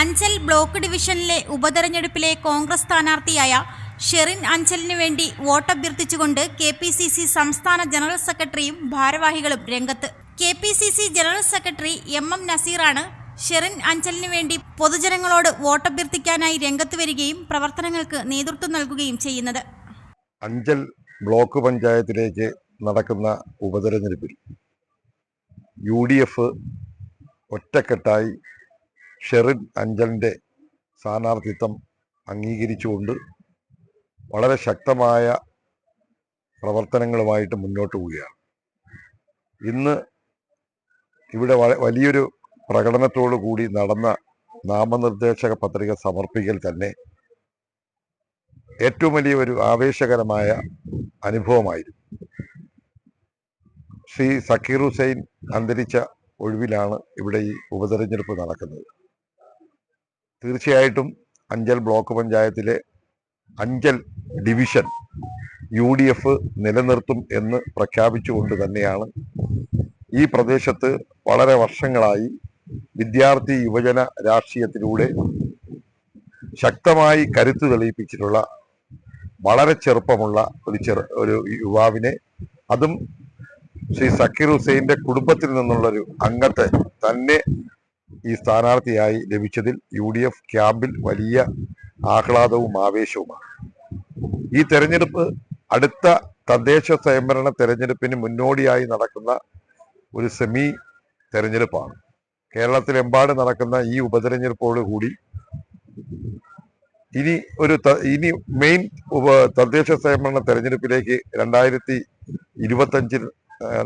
Anchal block ഡിവിഷനിലെ ഉപതെരഞ്ഞെടുപ്പിലെ കോൺഗ്രസ് സ്ഥാനാർത്ഥിയായ ഷെറിൻ അഞ്ചലിനു വേണ്ടി വോട്ടഭ്യർത്ഥിച്ചുകൊണ്ട് കെ പി സി സി സംസ്ഥാന ജനറൽ സെക്രട്ടറിയും ഭാരവാഹികളും രംഗത്ത്. K P C C general secretary M M നസീറാണ് Sherin അഞ്ചലിനു വേണ്ടി പൊതുജനങ്ങളോട് വോട്ടഭ്യർത്ഥിക്കാനായി രംഗത്ത് വരികയും പ്രവർത്തനങ്ങൾക്ക് നേതൃത്വം നൽകുകയും ചെയ്യുന്നത്. അഞ്ചൽ ബ്ലോക്ക് പഞ്ചായത്തിലേക്ക് നടക്കുന്ന ഉപതെരഞ്ഞെടുപ്പിൽ യു ഡി എഫ് ഒറ്റക്കെട്ടായി ഷെറിൻ അഞ്ചലിന്റെ സ്ഥാനാർത്ഥിത്വം അംഗീകരിച്ചുകൊണ്ട് വളരെ ശക്തമായ പ്രവർത്തനങ്ങളുമായിട്ട് മുന്നോട്ട് പോവുകയാണ്. ഇന്ന് ഇവിടെ വലിയൊരു പ്രകടനത്തോടു കൂടി നടന്ന നാമനിർദ്ദേശക പത്രിക സമർപ്പിക്കൽ തന്നെ ഏറ്റവും വലിയ ഒരു ആവേശകരമായ അനുഭവമായിരുന്നു. ശ്രീ സക്കീർ ഹുസൈൻ അന്തരിച്ച ഒഴിവിലാണ് ഇവിടെ ഈ ഉപതെരഞ്ഞെടുപ്പ് നടക്കുന്നത്. തീർച്ചയായിട്ടും അഞ്ചൽ ബ്ലോക്ക് പഞ്ചായത്തിലെ Anchal division U D F നിലനിർത്തും എന്ന് പ്രഖ്യാപിച്ചുകൊണ്ട് തന്നെയാണ് ഈ പ്രദേശത്ത് വളരെ വർഷങ്ങളായി വിദ്യാർത്ഥി യുവജന രാഷ്ട്രീയത്തിലൂടെ ശക്തമായി കരുത്ത് തെളിയിപ്പിച്ചിട്ടുള്ള വളരെ ചെറുപ്പമുള്ള ഒരു ചെറു ഒരു യുവാവിനെ അതും ശ്രീ സക്കീർ ഹുസൈന്റെ കുടുംബത്തിൽ നിന്നുള്ളൊരു അംഗത്തെ തന്നെ ഈ സ്ഥാനാർത്ഥിയായി ലഭിച്ചതിൽ യു ഡി എഫ് ക്യാമ്പിൽ വലിയ ആഹ്ലാദവും ആവേശവുമാണ്. ഈ തെരഞ്ഞെടുപ്പ് അടുത്ത തദ്ദേശ സ്വയംഭരണ തെരഞ്ഞെടുപ്പിന് മുന്നോടിയായി നടക്കുന്ന ഒരു സെമി തെരഞ്ഞെടുപ്പാണ്. കേരളത്തിലെമ്പാട് നടക്കുന്ന ഈ ഉപതെരഞ്ഞെടുപ്പോട് കൂടി ഇനി ഒരു ഇനി മെയിൻ തദ്ദേശ സ്വയംഭരണ തെരഞ്ഞെടുപ്പിലേക്ക് രണ്ടായിരത്തി ഇരുപത്തഞ്ചിൽ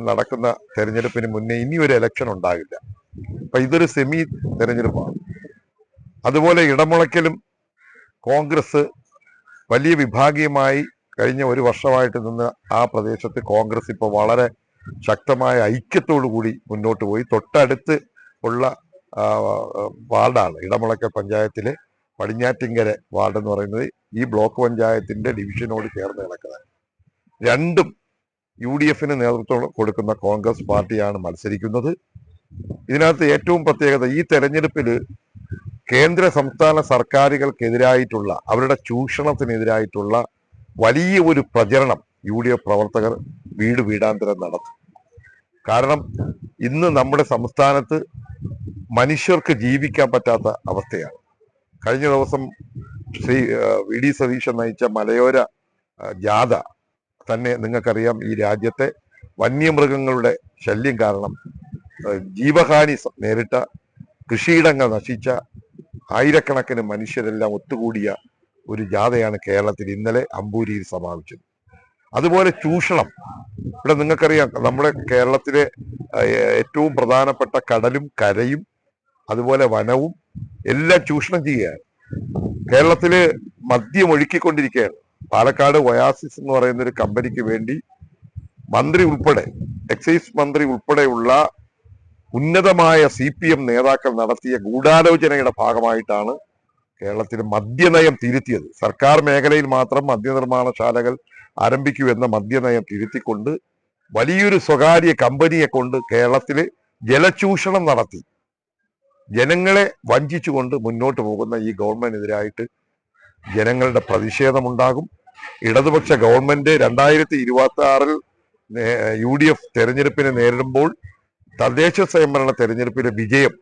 നടക്കുന്ന തെരഞ്ഞെടുപ്പിന് മുന്നേ ഇനി ഒരു ഇലക്ഷൻ ഉണ്ടാകില്ല. അപ്പൊ ഇതൊരു സെമി തെരഞ്ഞെടുപ്പാണ്. അതുപോലെ ഇടമുളയ്ക്കലും കോൺഗ്രസ് വലിയ വിഭാഗീയമായി കഴിഞ്ഞ ഒരു വർഷമായിട്ട് നിന്ന് ആ പ്രദേശത്ത് കോൺഗ്രസ് ഇപ്പോൾ വളരെ ശക്തമായ ഐക്യത്തോടു കൂടി മുന്നോട്ട് പോയി. തൊട്ടടുത്ത് ഉള്ള വാർഡാണ് ഇടമുളയ്ക്കൽ പഞ്ചായത്തിലെ പടിഞ്ഞാറ്റിങ്കര വാർഡ് എന്ന് പറയുന്നത് ഈ ബ്ലോക്ക് പഞ്ചായത്തിന്റെ ഡിവിഷനോട് ചേർന്ന് കിടക്കുന്നത്. രണ്ടും യു ഡി എഫിന് നേതൃത്വം കൊടുക്കുന്ന കോൺഗ്രസ് പാർട്ടിയാണ് മത്സരിക്കുന്നത്. ഇതിനകത്ത് ഏറ്റവും പ്രത്യേകത ഈ തെരഞ്ഞെടുപ്പിൽ കേന്ദ്ര സംസ്ഥാന സർക്കാരുകൾക്കെതിരായിട്ടുള്ള അവരുടെ ചൂഷണത്തിനെതിരായിട്ടുള്ള വലിയ ഒരു പ്രചരണം യു ഡി എഫ് പ്രവർത്തകർ വീട് വീടാന്തരം നടത്തും. കാരണം ഇന്ന് നമ്മുടെ സംസ്ഥാനത്ത് മനുഷ്യർക്ക് ജീവിക്കാൻ പറ്റാത്ത അവസ്ഥയാണ്. കഴിഞ്ഞ ദിവസം ശ്രീ വി ഡി സതീശൻ നയിച്ച മലയോര ജാഥ തന്നെ നിങ്ങൾക്കറിയാം ഈ രാജ്യത്തെ വന്യമൃഗങ്ങളുടെ ശല്യം കാരണം ജീവഹാനി നേരിട്ട കൃഷിയിടങ്ങൾ നശിച്ച ആയിരക്കണക്കിന് മനുഷ്യരെല്ലാം ഒത്തുകൂടിയ ഒരു ജാഥയാണ് കേരളത്തിൽ ഇന്നലെ അമ്പൂരിയിൽ സമാപിച്ചത്. അതുപോലെ ചൂഷണം. ഇവിടെ നിങ്ങൾക്കറിയാം നമ്മുടെ കേരളത്തിലെ ഏറ്റവും പ്രധാനപ്പെട്ട കടലും കരയും അതുപോലെ വനവും എല്ലാം ചൂഷണം ചെയ്യുകയാണ്. കേരളത്തിൽ മദ്യം ഒഴുക്കിക്കൊണ്ടിരിക്കുകയാണ്. പാലക്കാട് ഒയാസിസ് എന്ന് പറയുന്ന ഒരു കമ്പനിക്ക് വേണ്ടി മന്ത്രി ഉൾപ്പെടെ എക്സൈസ് മന്ത്രി ഉൾപ്പെടെയുള്ള ഉന്നതമായ സി പി എം നേതാക്കൾ നടത്തിയ ഗൂഢാലോചനയുടെ ഭാഗമായിട്ടാണ് കേരളത്തിൽ മദ്യനയം തിരുത്തിയത്. സർക്കാർ മേഖലയിൽ മാത്രം മദ്യനിർമ്മാണശാലകൾ ആരംഭിക്കൂ എന്ന മദ്യനയം തിരുത്തിക്കൊണ്ട് വലിയൊരു സ്വകാര്യ കമ്പനിയെ കൊണ്ട് കേരളത്തിൽ ജലചൂഷണം നടത്തി. ജനങ്ങളെ വഞ്ചിച്ചുകൊണ്ട് മുന്നോട്ട് പോകുന്ന ഈ ഗവൺമെന്റിനെതിരായിട്ട് ജനങ്ങളുടെ പ്രതിഷേധമുണ്ടാകും. ഇടതുപക്ഷ ഗവൺമെന്റ് രണ്ടായിരത്തി ഇരുപത്തി ആറിൽ യു ഡി എഫ് തെരഞ്ഞെടുപ്പിനെ നേരിടുമ്പോൾ തദ്ദേശ സ്വയംഭരണ തെരഞ്ഞെടുപ്പിലെ വിജയം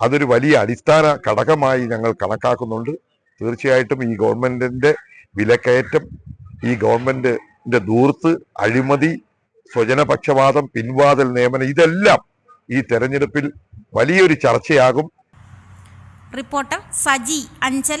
അതൊരു വലിയ അടിസ്ഥാന ഘടകമായി ഞങ്ങൾ കണക്കാക്കുന്നുണ്ട്. തീർച്ചയായിട്ടും ഈ ഗവൺമെന്റിന്റെ വിലക്കയറ്റം ഈ ഗവൺമെന്റിന്റെ ദൂർത്ത് അഴിമതി സ്വജനപക്ഷപാതം പിൻവാതിൽ നിയമനം ഇതെല്ലാം ഈ തെരഞ്ഞെടുപ്പിൽ വലിയൊരു ചർച്ചയാകും. റിപ്പോർട്ടർ സജി അഞ്ചൽ.